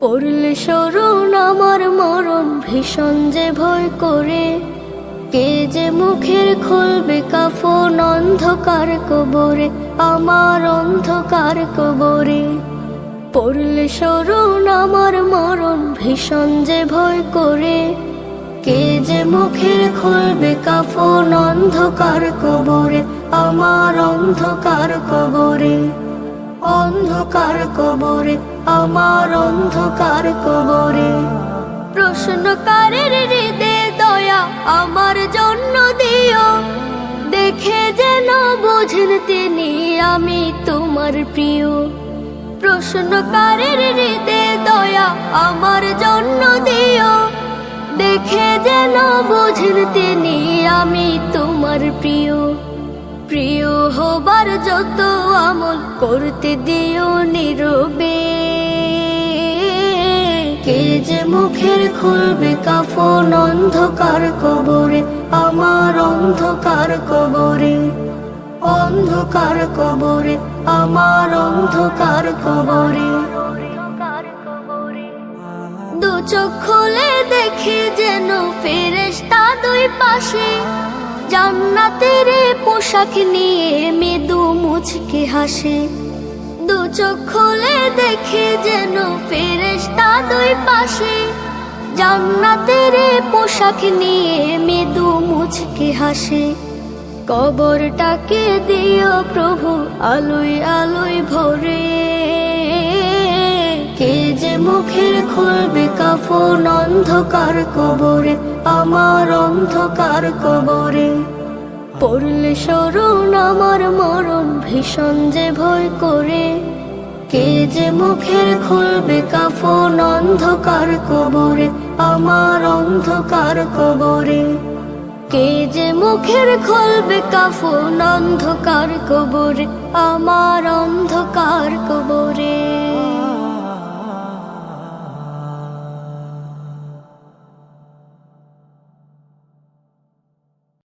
পড়লে সরুন আমার মরণ ভীষণ যে ভয় করে। কে যে মুখের খুলবে কাফন অন্ধকার কবরে, আমার অন্ধকার কবরে। পড়লে সরুন আমার মরণ ভীষণ যে ভয় করে। কে যে মুখের খুলবে কাফন অন্ধকার কবরে, আমার অন্ধকার কবরে। অন্ধকার কবরে, আমার অন্ধকার কবরে। প্রশ্নকারের হৃদে দয়া আমার জন্য দিও। দেখে যেন বোঝেন তিনি আমি তোমার প্রিয়। প্রশ্নকারের হৃদে দয়া আমার জন্য দিও। দেখে যেন বোঝেন তিনি আমি তোমার প্রিয়। হবার যত আমল করতে দিও নীরবে। কে যে মুখের খুলবে কাফন অন্ধকার কবরে, আমার অন্ধকার কবরে অন্ধকার কবরে, আমার অন্ধকার কবরে। দু চোখ খুলে দেখি যেন ফেরেশতা দুই পাশে। জান্নাতের পোশাক নিয়ে মৃদু মুচকে হাসে। দু চোখ খুলে দেখে যেন ফেরেশতা দুই পাশে। জান্নাতের পোশাক নিয়ে মৃদু মুচকে হাসে। কবরটাকে দিও প্রভু, আলোয় আলোয় ভরে। কে যে মুখের খুলবে কাফন অন্ধকার কবরে, আমার অন্ধকার কবরে। পড়লে সরুন আমার মরণ ভীষণ যে ভয় করে। কে যে মুখের খুলবে কাফন অন্ধকার কবরে, আমার অন্ধকার কবরে। কে যে মুখের খুলবে কাফন অন্ধকার কবরে, আমার অন্ধকার কবরে।